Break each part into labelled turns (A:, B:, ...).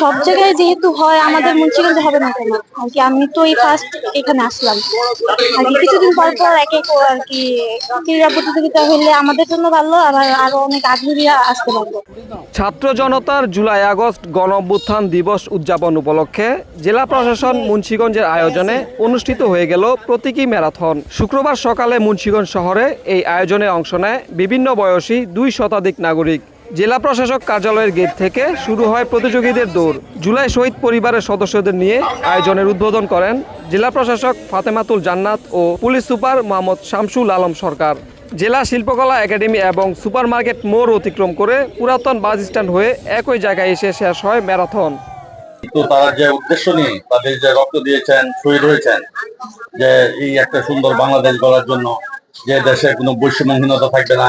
A: সব জায়গায় যেহেতু হয়, আমাদের মুন্সিগঞ্জে হবে না কেন? আর কি আমি তো এই ফার্স্ট এখানে আসলাম। আর কি কিছুদিন পর পর এক এক আর কি ক্রীড়া প্রতিযোগিতা হলে আমাদের জন্য ভালো, আবার আরও অনেক আগ্রহীরা আসতে পারব
B: ছাত্র জনতার জুলাই আগস্ট গণঅভ্যুত্থান দিবস উদযাপন উপলক্ষে জেলা প্রশাসন মুন্সিগঞ্জের আয়োজনে অনুষ্ঠিত হয়ে গেল প্রতীকী ম্যারাথন। শুক্রবার সকালে মুন্সিগঞ্জ শহরে এই আয়োজনে অংশ নেয় বিভিন্ন বয়সী দুই শতাধিক নাগরিক। জেলা প্রশাসক কার্যালয়ের গেট থেকে শুরু হয় প্রতিযোগীদের দৌড়। জুলাই শহীদ পরিবারের সদস্যদের নিয়ে আয়োজনের উদ্বোধন করেন জেলা প্রশাসক ফাতেমাতুল জান্নাত ও পুলিশ সুপার মোহাম্মদ শামসুল আলম সরকার। জেলা শিল্পকলা একাডেমি এবং সুপারমার্কেট মোড় অতিক্রম করে পুরাতন বাস স্ট্যান্ড হয়ে একই জায়গায় এসে শেষ হয় ম্যারাথন।
C: তো তারা যে উদ্দেশ্য নিয়ে তাদের যে রক্ত দিয়েছেন, শহীদ হয়েছেন, যে এই একটা সুন্দর বাংলাদেশ গড়ার জন্য, যে দেশে কোনো বৈষম্যহীনতা থাকবে না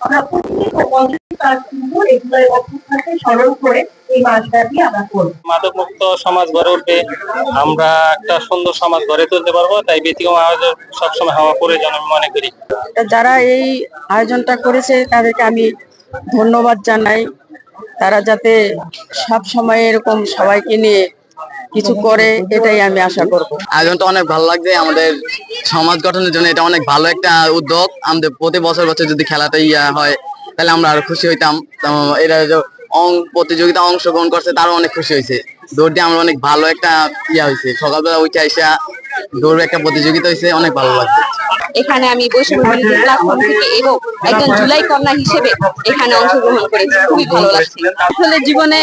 C: আমরা
D: স্মরণ করে এই মাসব্যাপী আমরা করব
E: মাদক মুক্ত সমাজ গড়ে উঠবে আমরা একটা সুন্দর সমাজ গড়ে তুলতে পারব তাই ব্যতিক্রম আয়োজন সবসময় হওয়া প্রয়োজন আমি মনে করি।
F: যারা এই আয়োজনটা করেছে তাদেরকে আমি ধন্যবাদ জানাই। তারা যাতে সব সময় এরকম সবাইকে নিয়ে কিছু করে এটাই আমি আশা করব।
G: আয়োজনটা অনেক ভালো লাগছে আমাদের সমাজ গঠনের জন্য এটা অনেক ভালো একটা উদ্যোগ। আমাদের প্রতি বছর বছর যদি খেলাটা ইয়া হয়, তাহলে আমরা আরও খুশি হইতাম। এরা প্রতিযোগিতা অংশগ্রহণ করছে, তারও অনেক খুশি হয়েছে দৌড় দিয়ে আমরা অনেক ভালো একটা ইয়া হয়েছে সকালবেলা উঠে আইসা দৌড় একটা প্রতিযোগিতা হয়েছে অনেক ভালো লাগছে।
H: এখানে আমি বৈষম্য প্ল্যাটফর্ম থেকে এবং একজন জুলাই কন্যা হিসেবে এখানে অংশগ্রহণ করেছি। খুবই ভালো লাগছে। আসলে জীবনে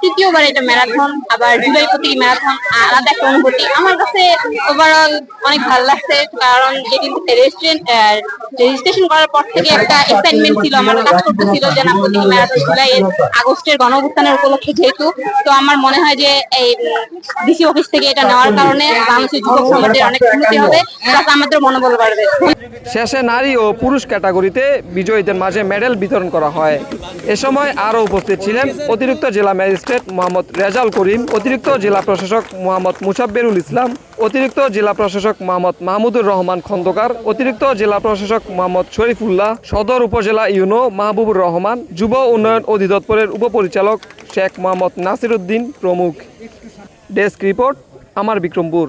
H: তৃতীয়বার এটা ম্যারাথন আবার জুলাই প্রতি ম্যারাথন আলাদা একটা অনুভূতি। আমার কাছে ওভারঅল অনেক ভালো লাগছে, কারণ যেদিন রেজিস্ট্রেশন করার পর থেকে একটা এক্সাইটমেন্ট ছিল, আমার কাজ করতেছিল যে না প্রতিটি ম্যারাথন আগস্টের গণ অভ্যুত্থানের উপলক্ষে যেহেতু, তো আমার মনে হয় যে এই ডিসি অফিস থেকে এটা নেওয়ার কারণে বাংলাদেশের যুবক সমাজের অনেক উন্নতি হবে আমাদের মনোবল বাড়বে।
B: শেষে নারী ও পুরুষ ক্যাটাগরিতে বিজয়ীদের মাঝে মেডেল বিতরণ করা হয়। এ সময় আরও উপস্থিত ছিলেন অতিরিক্ত জেলা ম্যাজিস্ট্রেট মোহাম্মদ রেজাল করিম, অতিরিক্ত জেলা প্রশাসক মোহাম্মদ মুসাব্বিরুল ইসলাম, অতিরিক্ত জেলা প্রশাসক মোহাম্মদ মাহমুদুর রহমান খন্দকার, অতিরিক্ত জেলা প্রশাসক মোহাম্মদ শরীফুল্লাহ, সদর উপজেলা ইউনো মাহবুবুর রহমান, যুব উন্নয়ন অধিদপ্তরের উপপরিচালক শেখ মোহাম্মদ নাসির উদ্দিন প্রমুখ। ডেস্ক রিপোর্ট, আমার বিক্রমপুর।